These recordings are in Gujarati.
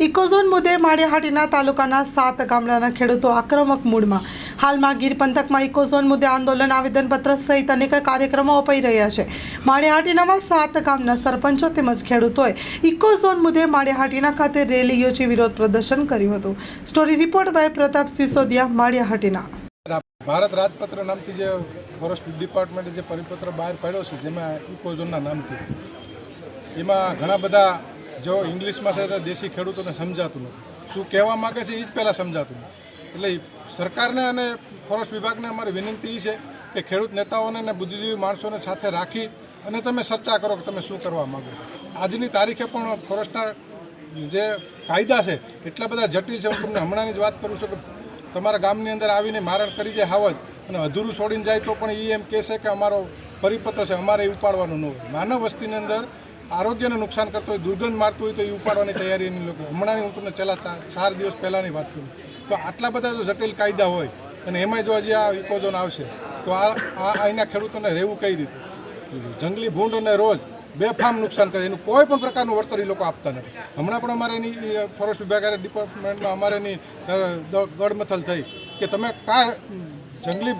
ઇકોઝોન મુદ્દે માળિયાહાટીના તાલુકાના સાત ગામડાના ખેડૂતો આક્રમક મૂડમાં હાલમાં ગીર પંથકમાં ઇકોઝોન મુદ્દે આંદોલન, આવેદનપત્ર સહિત અનેક કાર્યક્રમો અપાઈ રહ્યા છે. માળિયાહાટીનામાં સાત ગામના સરપંચો તેમજ ખેડૂતોએ ઇકોઝોન મુદ્દે માળિયાહાટીના ખાતે રેલી યોજી વિરોધ પ્રદર્શન કર્યું હતું. Story report by Pratap Sisodiya Maliya Hatina. Bharat રાજપત્ર નામથી જે ફોરેસ્ટ ડિપાર્ટમેન્ટે જે પરિપત્ર બહાર પાડ્યો છે, જેમાં ઇકોઝોનના નામથી. એમાં ઘણા બધા જો ઇંગ્લિશમાં છે તો દેશી ખેડૂતોને સમજાતું નથી. શું કહેવા માગે છે એ જ પહેલાં સમજાતું નથી. એટલે સરકારને અને ફોરેસ્ટ વિભાગને અમારી વિનંતી એ છે કે ખેડૂત નેતાઓને અને બુદ્ધિજીવી માણસોને સાથે રાખી અને તમે ચર્ચા કરો કે તમે શું કરવા માગો આજની તારીખે પણ ફોરેસ્ટના જે કાયદા છે, એટલા બધા જટિલ છે, હું તમને હમણાંની જ વાત કરું છું કે તમારા ગામની અંદર આવીને મારણ કરી જાય હાવજ અને અધૂરું છોડીને જાય તો પણ એ એમ કહેશે કે અમારો પરિપત્ર છે, અમારે એ ઉપાડવાનું ન હોય. માનવ વસ્તીની અંદર આરોગ્યને નુકસાન કરતો હોય, દુર્ગંધ મારતું હોય તો એ ઉપાડવાની તૈયારી એની લોકો હમણાંની હું તમને છેલ્લા ચાર દિવસ પહેલાંની વાત કરું. તો આટલા બધા જો જટિલ કાયદા હોય અને એમાંય જો હજી આ ઇકોઝોન આવશે, તો આ આ અહીંના ખેડૂતોને રહેવું કઈ રીતે? જંગલી ભૂંડ અને રોજ બેફામ નુકસાન કરે. એનું કોઈ પણ પ્રકારનું વળતર એ લોકો આપતા નથી. હમણાં પણ અમારે એની ફોરેસ્ટ વિભાગ ડિપાર્ટમેન્ટમાં અમારે એની ગડમથલ થઈ કે તમે કા જંગલી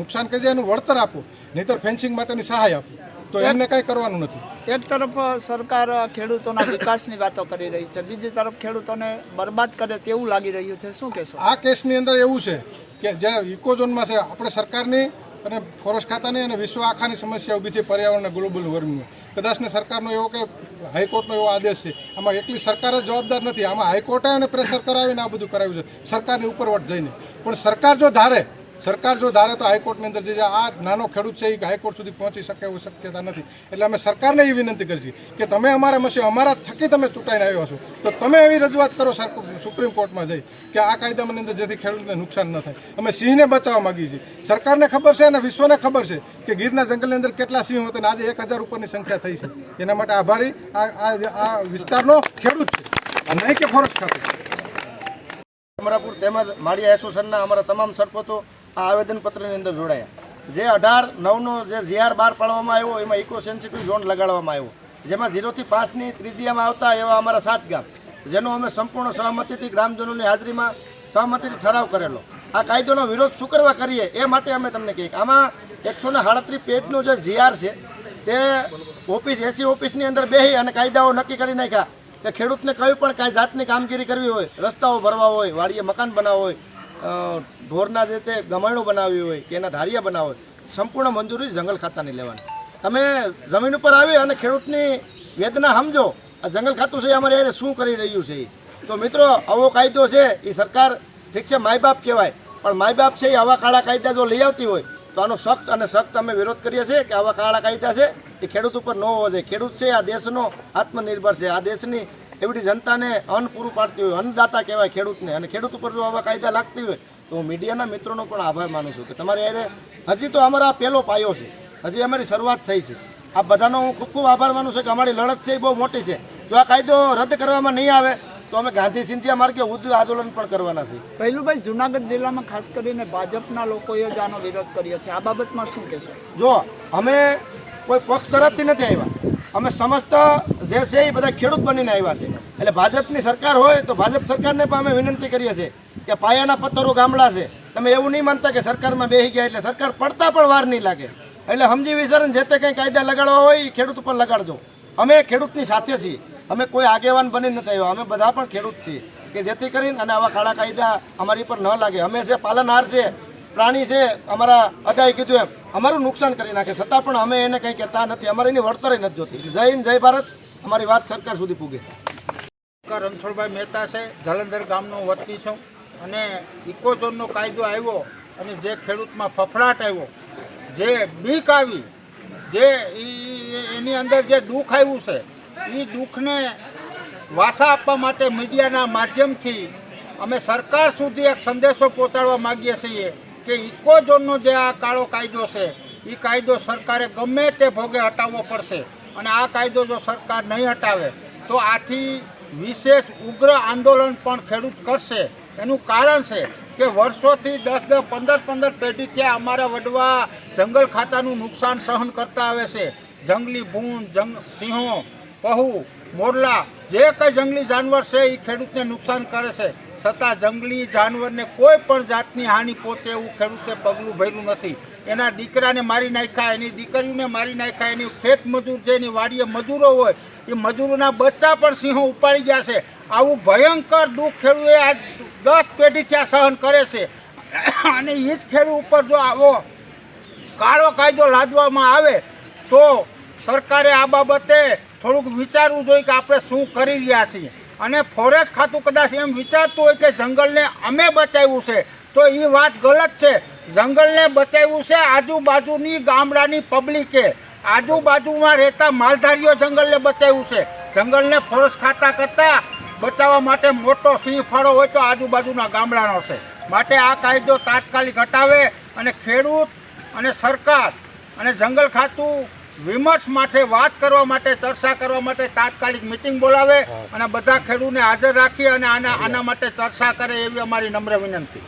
નુકસાન કરી જાય એનું વળતર આપો. નહીતર ફેન્સિંગ માટેની સહાય આપો. તો એમને કંઈ કરવાનું નથી. એક તરફ સરકાર ખેડૂતોના વિકાસની વાતો કરી રહી છે બીજી તરફ ખેડૂતોને બરબાદ કરે તેવું લાગી રહ્યું છે. શું કહેશો? આ કેસની અંદર એવું છે કે જે ઇકોઝોનમાં છે આપણે સરકારની અને ફોરેસ્ટ ખાતાની અને વિશ્વ આખાની સમસ્યા ઊભી થઈ પર્યાવરણ ગ્લોબલ વોર્મિંગ કદાચને સરકારનો એવો કે હાઈકોર્ટનો એવો આદેશ છે. આમાં એકલી સરકાર જ જવાબદાર નથી. આમાં હાઈકોર્ટે અને પ્રેશર કરાવીને આ બધું કરાવ્યું છે. સરકારની ઉપરવટ જઈને. પણ સરકાર જો ધારે સરકાર જો ધારે તો હાઈકોર્ટની અંદર જે આ નાનો ખેડૂત છે એ હાઈકોર્ટ સુધી પહોંચી શકે એવું શક્યતા નથી. એટલે અમે સરકારને એ વિનંતી કરી છે કે તમે અમારા મસી અમારા થકી તમે ચૂંટાઈને આવ્યા છો તો તમે એવી રજૂઆત કરો સુપ્રીમ કોર્ટમાં જઈ કે આ કાયદાની અંદર જેથી ખેડૂતને નુકસાન ન થાય. અમે સિંહને બચાવવા માગીએ છીએ. સરકારને ખબર છે અને વિશ્વને ખબર છે કે ગીરના જંગલની અંદર કેટલા સિંહ હતા અને આજે એક હજાર ઉપરની સંખ્યા થઈ છે. એના માટે આભારી. આ આ વિસ્તારનો ખેડૂત છે. નહીં કે ફોરેસ્ટ ખાતું. અમરાપુર તેમજ માળિયા એસોસિએશનના અમારા તમામ સરપંચો આ આવેદનપત્રની અંદર જોડાયા. જે અઢાર, નવનો જે જીઆર બહાર પાડવામાં આવ્યો, એમાં ઇકો સેન્સિટિવ ઝોન લગાડવામાં આવ્યો. જેમાં ઝીરોથી પાંચની ત્રિજ્યામાં આવતા એવા અમારા સાત ગામ, જેનો અમે સંપૂર્ણ સહમતિથી ગ્રામજનોની હાજરીમાં સહમતિથી ઠરાવ કરેલો. આ કાયદોનો વિરોધ શું કરવા કરીએ એ માટે અમે તમને કહીએ આમાં એકસો ને સાડત્રીસ પેજનું જે જીઆર છે, તે ઓફિસ, એસી ઓફિસની અંદર બેસી અને કાયદાઓ નક્કી કરી નાખ્યા કે ખેડૂતને કયું પણ કાંઈ જાતની કામગીરી કરવી હોય, રસ્તાઓ ભરવા હોય, વાડીએ મકાન બનાવવા હોય ઢોરના જે તે ગમાણું બનાવ્યું હોય કે એના ધારિયા બનાવે સંપૂર્ણ મંજૂરી જંગલ ખાતાની લેવાની. તમે જમીન ઉપર આવી અને ખેડૂતની વેદના સમજો, આ જંગલ ખાતું છે, અમારે એને શું કરી રહ્યું છે તો મિત્રો, આવો કાયદો છે એ સરકાર ઠીક છે માય બાપ કહેવાય. પણ માય બાપ છે એ આવા કાળા કાયદા જો લઈ આવતી હોય, તો આનો સખ્ત અને સખ્ત અમે વિરોધ કરીએ છીએ કે આવા કાળા કાયદા છે, એ ખેડૂત ઉપર ન હોવો જોઈએ. ખેડૂત છે, આ દેશનો આત્મનિર્ભર છે. આ દેશની એવડી જનતાને અન્ન પૂરું પાડતી હોય, અન્નદાતા કહેવાય ખેડૂતને. અને ખેડૂત ઉપર જો આવા કાયદા લાગતી હોય તો હું મીડિયાના મિત્રોનો પણ આભાર માનું છું કે તમારે યારે હજી તો અમારા આ પહેલો પાયો છે. હજી અમારી શરૂઆત થઈ છે. આ બધાનો હું ખૂબ ખૂબ આભાર માનું છું કે અમારી લડત છે એ બહુ મોટી છે. જો આ કાયદો રદ કરવામાં નહીં આવે તો અમે ગાંધી સિંધિયા માર્ગે ઉદ્ધ આંદોલન પણ કરવાના છે પહેલું જુનાગઢ જિલ્લામાં ખાસ કરીને ભાજપના લોકોએ જ આનો વિરોધ કર્યો છે. આ બાબતમાં શું કહેશો? જો અમે કોઈ પક્ષ તરફથી નથી આવ્યા. અમે સમસ્ત જે છે એ બધા ખેડૂત બનીને આવ્યા છે. એટલે ભાજપની સરકાર હોય તો ભાજપ સરકારને પણ અમે વિનંતી કરીએ છીએ કે પાયાના પથ્થરો ગામડા છે. તમે એવું નહીં માનતા કે સરકારમાં બેસી ગયા એટલે સરકાર પડતા પણ વાર નહીં લાગે. એટલે સમજી વિચારીને જે તે કંઈ કાયદા લગાડવા હોય એ ખેડૂત ઉપર લગાડજો. અમે ખેડૂતની સાથે છીએ. અમે કોઈ આગેવાન બની નથી આવ્યા. અમે બધા પણ ખેડૂત છીએ કે જેથી કરીને અને આવા કાળા કાયદા અમારી પર ન લાગે. અમે છે પાલનહાર છે, પ્રાણી છે, અમારા અદાએ કીધું એમ, અમારું નુકસાન કરી નાખે. છતાં પણ અમે એને કંઈ કહેતા નથી. અમારે એની વળતરે નથી જોતી. જય હિન્દ, જય ભારત. અમારી વાત સરકાર સુધી પૂગે. રણછોડભાઈ મહેતા છે. જલંધર ગામનો વતની છું. અને ઇકોઝોનનો કાયદો આવ્યો અને જે ખેડૂતમાં ફફડાટ આવ્યો, જે બીક આવી, જે એની અંદર જે દુઃખ આવ્યું છે એ દુઃખને વાસા આપવા માટે મીડિયાના માધ્યમથી અમે સરકાર સુધી એક સંદેશો પહોંચાડવા માગીએ છીએ કે ઇકોઝોનનો જે આ કાળો કાયદો છે એ કાયદો સરકારે ગમે તે ભોગે હટાવવો પડશે. અને આ કાયદો જો સરકાર નહીં હટાવે, તો આથી વિશેષ ઉગ્ર આંદોલન પણ ખેડૂત કરશે. એનું કારણ છે કે વર્ષોથી દસ દસ, પંદર પંદર પેઢીથી આ અમારા વડવા જંગલ ખાતાનું નુકસાન સહન કરતા આવે છે. જંગલી ભૂંડ જંગ, સિંહો, પહુ, મોરલા, જે કંઈ જંગલી જાનવર છે એ ખેડૂતને નુકસાન કરે છે. છતાં જંગલી જાનવરને કોઈ પણ જાતની હાનિ પહોંચે એવું ખેડૂતે પગલું ભર્યું નથી. એના દીકરાને મારી નાખ્યા, એની દીકરીઓને મારી નાખ્યા, એની ખેત મજૂર છે એની વાડીએ મજૂરો હોય, એ મજૂરોના બચ્ચા પણ સિંહો ઉપાડી ગયા છે. આવું ભયંકર દુઃખ ખેડૂએ આજ દસ પેઢી ત્યાં સહન કરે છે. અને એ જ ખેડૂત ઉપર જો આવો કાળો કાયદો લાદવામાં આવે, તો સરકારે આ બાબતે થોડુંક વિચારવું જોઈએ કે આપણે શું કરી રહ્યા છીએ. અને ફોરેસ્ટ ખાતું કદાચ એમ વિચારતું હોય કે જંગલને અમે બચાવ્યું છે, તો એ વાત ગલત છે. જંગલને બચાવ્યું છે આજુબાજુની ગામડાની પબ્લિકે. આજુબાજુમાં રહેતા માલધારીઓ જંગલને બચાવ્યું છે. જંગલને ફોરેસ્ટ ખાતા કરતાં બચાવવા માટે મોટો સિંહ ફાળો હોય તો આજુબાજુના ગામડાનો છે. માટે આ કાયદો તાત્કાલિક હટાવે અને ખેડૂત અને સરકાર અને જંગલ ખાતું વિમર્શ માટે વાત કરવા માટે ચર્ચા કરવા માટે તાત્કાલિક મિટિંગ બોલાવે અને બધા ખેડૂતને હાજર રાખી અને આના આના માટે ચર્ચા કરે એવી અમારી નમ્ર વિનંતી.